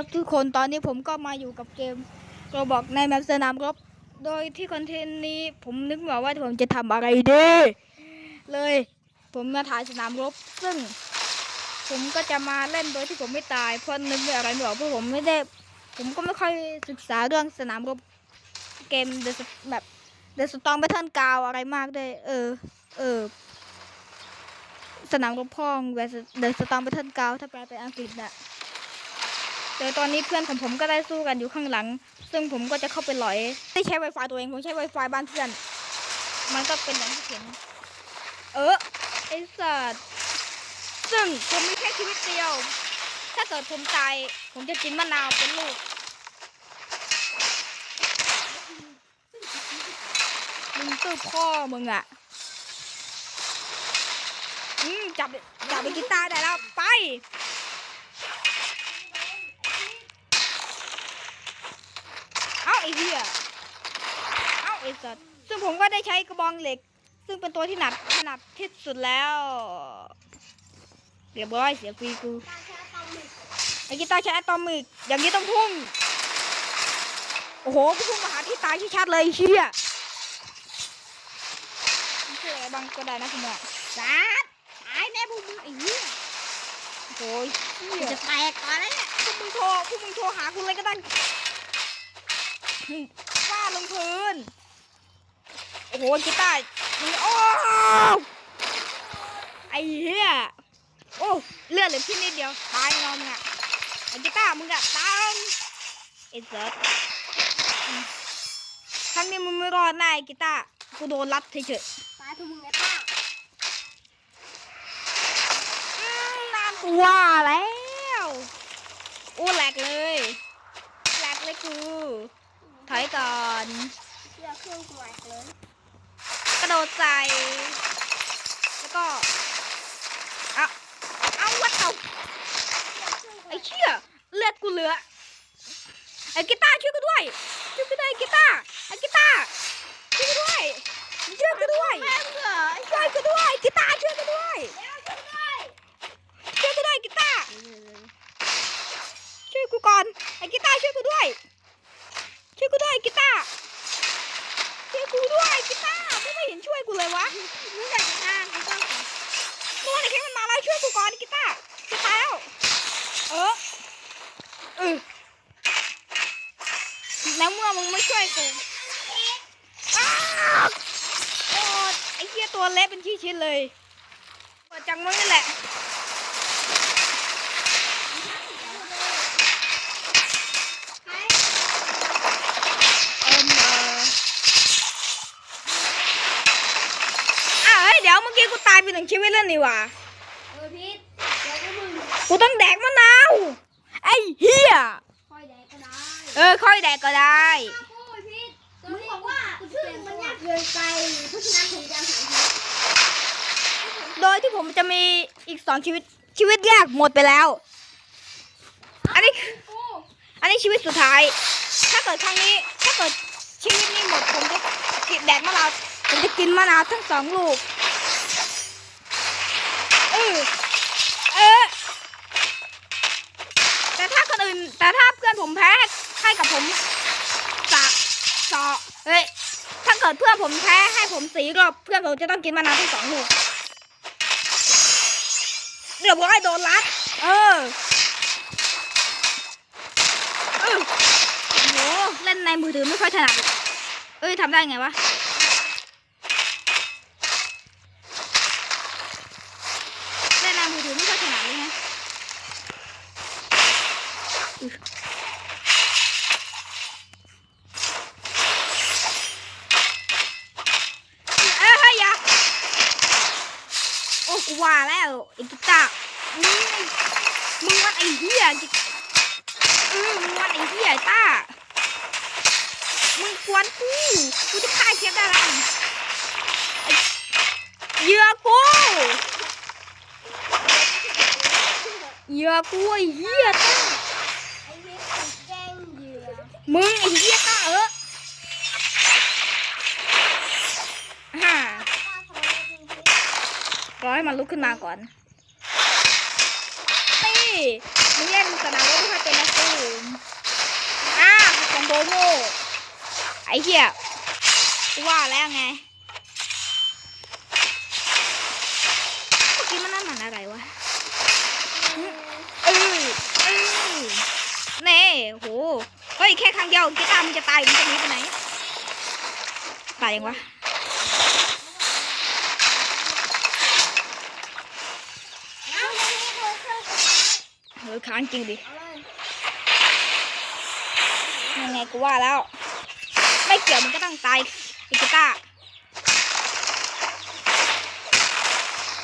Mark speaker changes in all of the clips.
Speaker 1: ครับทุกคนตอนนี้ผมก็มาอยู่กับเกมโรบอกในแมปสนามรบโดยที่คอนเทนต์นี้ผมนึกไมาว่าผมจะทำอะไรดี เลย ผมมาถ่ายสนามรบ ซึ่ง ผมก็จะมาเล่นโดยที่ผมไม่ตายเพราะนึกไม่อะไรไม่ออกเพราะผมไม่ได้ ผมก็ไม่ค่อยศึกษาเรื่องสนามรบเกมเดอะแบบเดอะสตองแบทเทิลกาวอะไรมากด้วยเออ เออสนามรบพ่องเดอะสตองแบทเทิลกาวถ้าแปลเป็นอังกฤษน่ะ โดยตอนนี้เพื่อนของผมก็ได้สู้กันอยู่ข้างหลัง ซึ่งผมก็จะเข้าไปหลอยไม่ใช้ Wi-Fi ตัวเอง ผมใช้ Wi-Fi บ้านเพื่อน มันก็เป็นอย่างที่เห็น เออไอสัตว์ซึ่งผมมีแค่ชีวิตเดียว ถ้าเกิดผมตาย ผมจะกินมะนาวเป็นลูกมึงตื้อพ่อมึงอะอืมจับจับไปกีตาร์ได้แล้วไป เอ้าไอ้เหี้ยเอ้าไอ้สัตว์ซึ่งผมก็ได้ใช้กระบองเหล็ก ซึ่งเป็นตัวที่หนักถนัดที่สุดแล้วเรียบร้อยเสียฟรีกูไอ้กีตาร์ใช้อะตอมิกอย่างนี้ต้องพุ่งโอ้โหกูพุ่งมาหาที่ตายชัดๆเลยไอ้เชี่ยมันชื่ออะไรบ้างก็ได้นะคุณหมอจัดตายแน่พวกมึงไอ้เหี้ยโอ้ยเหี้ย
Speaker 2: จะแตกก่อนแล้วเนี่ย
Speaker 1: พวกมึงโทรพวกมึงโทรหาคุณเลยก็ได้ ฟาดลงพื้น โอ้โหกีตาร์มึงโอ้ไอ้เหี้ย โอ้เลือดเหลือที่นิดเดียว ตายนอนมึงอะไอ้กีตาร์มึงอะตายไอ้เซิร์ฟอืมครั้งนี้มึงไม่รอดแน่ไอ้กีตาร์กูโดนรัดเฉย
Speaker 2: ตายทุกมึงไอ้ป้า
Speaker 1: ๆอืมน่ากลัวแล้ว โอ้แหลกเลย แหลกเลยกู ถอยก่อน
Speaker 2: เชื่อเครื่องกูแหวกเลย
Speaker 1: กระโดดใส่แล้วก็เอาเอาวัดเอาไอ้เชี่ยเลือดกูเหลือไอ้กีตาร์ช่วยกูด้วยช่วยกูด้วยไอ้กีตาร์ไอ้กีตาร์ช่วยกูด้วยช่วยกูด้วย
Speaker 2: แม่งเหรอ
Speaker 1: ช่วยกูด้วยกีตาร์ช่วยกูด้วยช่วยกูด้วยกีตาร์ช่วยกูก่อนไอ้กีตาร์ช่วยกูด้วย ช่วยกูด้วยกีตาร์ช่วยกูด้วยกีตาร์ไม่เห็นช่วยกูเลยวะ
Speaker 2: มึงอยากจะฆ่ากูต้อง
Speaker 1: ตัวไหนแค่มันมาแล้วช่วยกูก่อนกีตาร์จะตายแล้วเออเออแล้วเมื่อมึงไม่ช่วยกูอ้าวโอ้ไอ้เหี้ยตัวเล็กเป็นชิ้นชิ้นๆเลยเปิดจังมึงนี่แหละ
Speaker 2: ใคร
Speaker 1: เอิมเอออ้าวเฮ้ยเดี๋ยวเมื่อ กี้กูตายไปหนึ่งชีวิตแล้วนี่หว่า
Speaker 2: เออพีทเดี๋ยวก็มึง
Speaker 1: กูต้องแดกมะนาวไอ้เหี้ย
Speaker 2: คอยแดกก็ได้
Speaker 1: เออค่อยแดกก็ได้
Speaker 2: โอ้ยพีทมึงบอกว่าชื่อมันยากเกินไปเพราะฉะนั้นผมจะเอาสามพีท
Speaker 1: โดยที่ผมจะมีอีกสองชีวิตชีวิตแรกหมดไปแล้ว อันนี้
Speaker 2: กู
Speaker 1: อันนี้ชีวิตสุดท้าย ถ้าเกิดครั้งนี้ถ้าเกิดชีวิตนี้หมดผมจะกินแดกมะนาวผมจะกินมะนาวทั้งสองลูกเออเออแต่ถ้าคนอื่น แต่ถ้าเพื่อนผมแพ้ให้กับผมสะสอเฮ้ยถ้าเกิดเพื่อนผมแพ้ให้ผมสีรอบเพื่อนผมจะต้องกินมะนาวทั้งสองลูกเรียบร้อยโดนรัดเออเออโอ้โหเล่นในมือถือไม่ค่อยถนัดเอ้ยทำได้ไงวะ เล่นในมือถือไม่ค่อยถนัดเลยฮะอึเอ้ยเฮ้ยอย่าโอ้กูว่าแล้วไอ้กีตาร์อืมมึงมัน ไอ้เออมึงมันไอ้เหี้ยต้ามึงกวนกูกูจะฆ่าเชฟได้แล้วไอ้เหยื่อกูเหยื่อกูไอ้เหี้ยต้ามึงไอ้เหี้ยต้าเออฮ่ารอให้มันลุกขึ้นมาก่อนตี มึงเล่นสนามรบถ้าเป็นนักสู้อ้าคอมโบโง่ไอ้เหี้ยว่าแล้วไงเมื่อกี้มันนั่นมันอะไรวะเออเออเน่โหเฮ้ยแค่ครั้งเดียวกีตามันจะตายมันจะหนีไปไหนตายยังวะ
Speaker 2: เฮ้
Speaker 1: ยค้างจริงดิ
Speaker 2: เอาเลย
Speaker 1: ยังไงกูว่าแล้ว ไม่เกี่ยวมันก็ต้องตายไอ้กีตาร์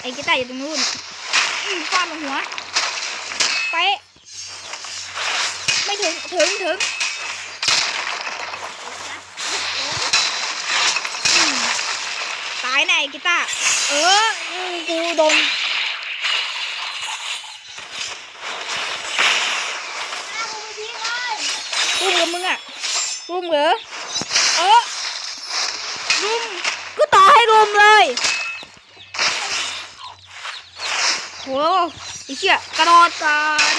Speaker 1: ไอ้กีตาร์อยู่ตรงนู้นอืมฟาดลงหัวไปะไม่ถึงถึงถึงอืมตายแน่ไอ้กีตาร์เอออืมกูโดน
Speaker 2: เอาไปทิ้งเลย
Speaker 1: รุม กับมึงอะรุมเหรอเออรุมก็ต่อให้รุมเลยโหไอ้เชี่ยกระโดดก่อน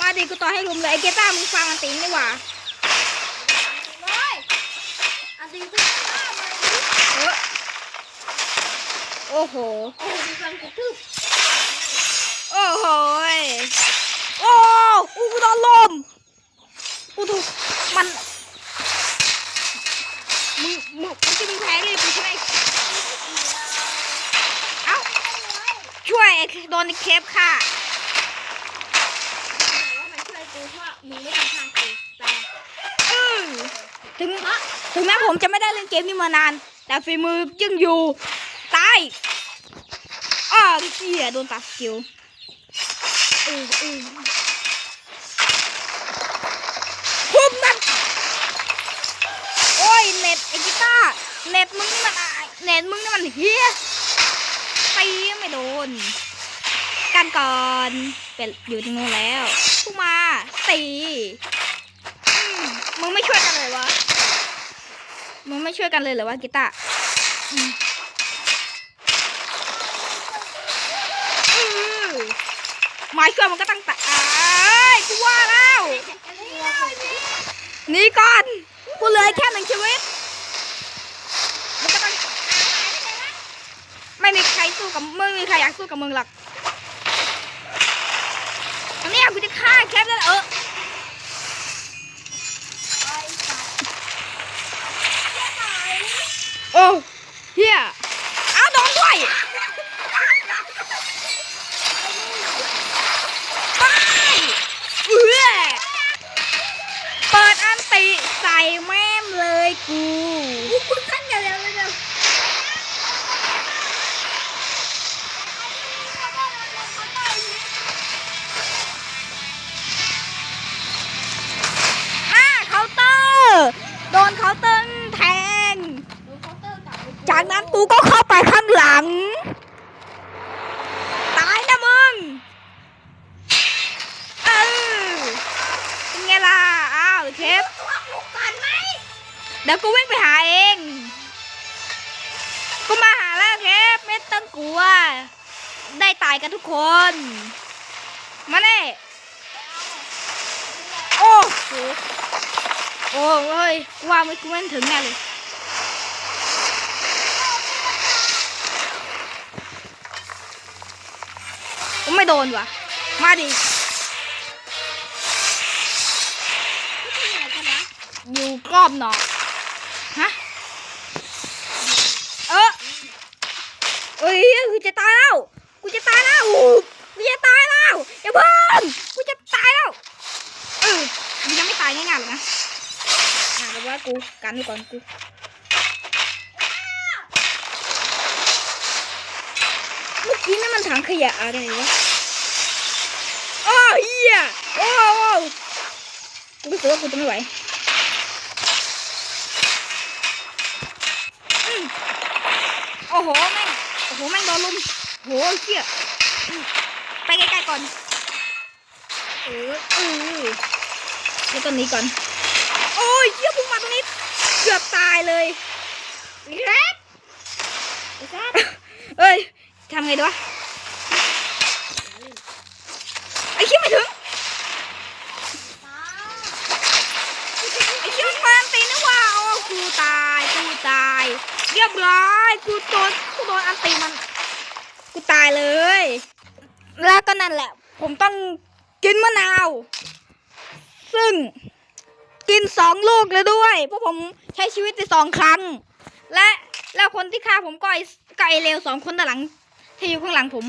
Speaker 1: มาดิกูต่อให้รุมเลยไอ้เกต้ามึงฟังอันติงดีกว่า
Speaker 2: เลยเอาทิ้งทิ้งข้าวเลย
Speaker 1: เออโอ้โห
Speaker 2: โอ้โหมีการกระทืบ
Speaker 1: โอ้โหยโอ้อู้กูโดนลม กูถูกมันมึงมึงมึงจะมีแพ้เลยกูใช่ไหมเอ้าช่วยโดนเคฟค่ะ
Speaker 2: ว่ามันช่วยกูเพราะมึงไม่ทำทางกูแต่
Speaker 1: อือถึงถึงแม้ผมจะไม่ได้เล่นเกมนี้มานาน แต่ฝีมือยังอยู่ตายอ้าวเหี้ยโดนตัดสกิลอืออือคุมมันโอ้ย เน็ตไอ้กีตาร์ เน็ตมึงนี่มันอะเน็ตมึงนี่มันเฮียตีไม่โดน กันก่อนเป็นอยู่ตรงนู้นแล้วกูมาตีอืมมึงไม่ช่วยกันเลยวะมึงไม่ช่วยกันเลยเหรอวะกีตาร์อืมอือมาช่วยมันก็ตั้งแต่อ้ายกูว่าแล้วหนี่ก่อนกูเหลยแค่หนึ่งชีวิต มันก็ต้อง ไม่มีใครสู้กับไม่มีใครอยากสู้กับมึงหรอกอันนี้กูจะฆ่าแคปแล้วเออโอ้เฮียเอาโดนด้วยไปเอื้อเปิดอันติใส่แม่มเลยกู จากนั้นกูก็เข้าไปข้างหลัง ตายนะมึง เออเป็นไงล่ะ อ้าวเคฟ
Speaker 2: ตัวกูก่อนไหม
Speaker 1: เดี๋ยวกูวิ่งไปหาเอง กูมาหาแล้วเคฟไม่ต้องกลัว ได้ตายกันทุกคน มาเน่โอ้โหโอ้เฮ้ยกูว่าไม่กูไม่ถึงแน่เลย กูไม่ โดนวะมาดิอยู่กรอบหนอกฮะเออเอ้ยกูจะตายแล้วกูจะตายแล้วกูจะตายแล้วอย่าเพิ่งกูจะตายแล้วเออยังไม่ตายง่ายๆหรอกนะอะแต่ว่ากูกันไว้ก่อนกู เมื่อกี้นี่มันถังขยะอะไรวะอ้าวเฮียโอ้โหกูรู้สึกว่ากูจะไม่ไหวโอ้โหแม่งโอ้โหแม่งโดนลุมโหเชี่ยอืมไปใกล้ๆก่อนเออเออแล้วต้นนี้ก่อน โอ้ยเชี่ยพุ่งมาตรงนี้ เกือบตายเลยแรดเอ้ย ทำไงดีวะไอ้เชี่ยไม่ถึงไอ้เชี่ยมันตีนี่ว่าโอ้ำร้ายกูโดนกูโดนอันตีมัน กูตายเลย แล้วก็นั่นแหละ ผมต้องกินมะนาว ซึ่งกินสองลูกเลยด้วย เพราะผมใช้ชีวิตไปสองครั้ง และแล้วคนที่ฆ่าผมก็ไอก็ไอเลวสองคนด้านหลัง ที่อยู่ข้างหลังผม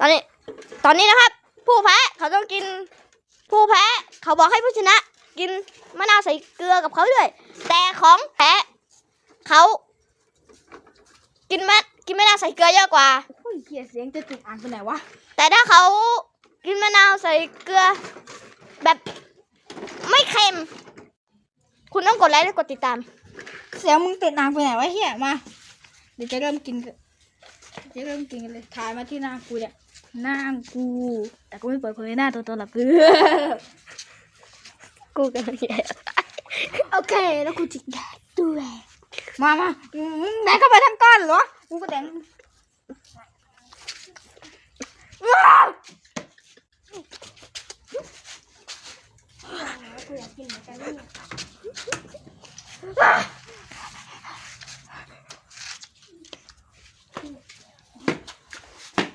Speaker 3: ตอนนี้ ตอนนี้นะครับ ผู้แพ้เขาต้องกิน ผู้แพ้เขาบอกให้ผู้ชนะ กินมะนาวใส่เกลือกับเขาด้วย แต่ของแพ้เขากินมะกินมะนาวใส่เกลือเยอะกว่า
Speaker 1: โอ้ยเกียเสียงจะติดอ่านไปไหนวะ
Speaker 3: แต่ถ้าเขากินมะนาวใส่เกลือแบบไม่ เค็ม คุณต้องกดไลค์และกดติดตาม
Speaker 1: เสียงมึงติดนางไปไหนวะเฮียมา เดี๋ยวจะเริ่มกินกันเดี๋ยวจะเริ่มกินกันเลยถ่ายมาที่หน้ากูเนี่ยหน้ากู แต่กูไม่เปิดเผยหน้าตัวตนหรอกกู
Speaker 3: กูกันเลยโอเค แล้วกูจิกได้ด้วย
Speaker 1: มามามึงแดกเข้าไปทั้งก้อนเหรอกูก็แด กว้า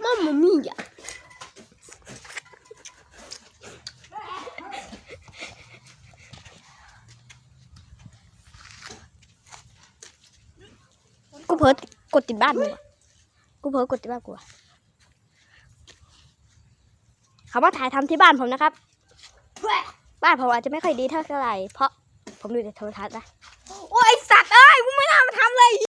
Speaker 3: มัมมามี่อะกูเพิร์กดติดบ้านมึงกูเพิร์กดติดบ้านกูอะเขามาถ่ายทำที่บ้านผมนะครับ บ้านผมอาจจะไม่ค่อยดีเท่าไหร่เพราะผมดูแต่โทรทัศน์นะ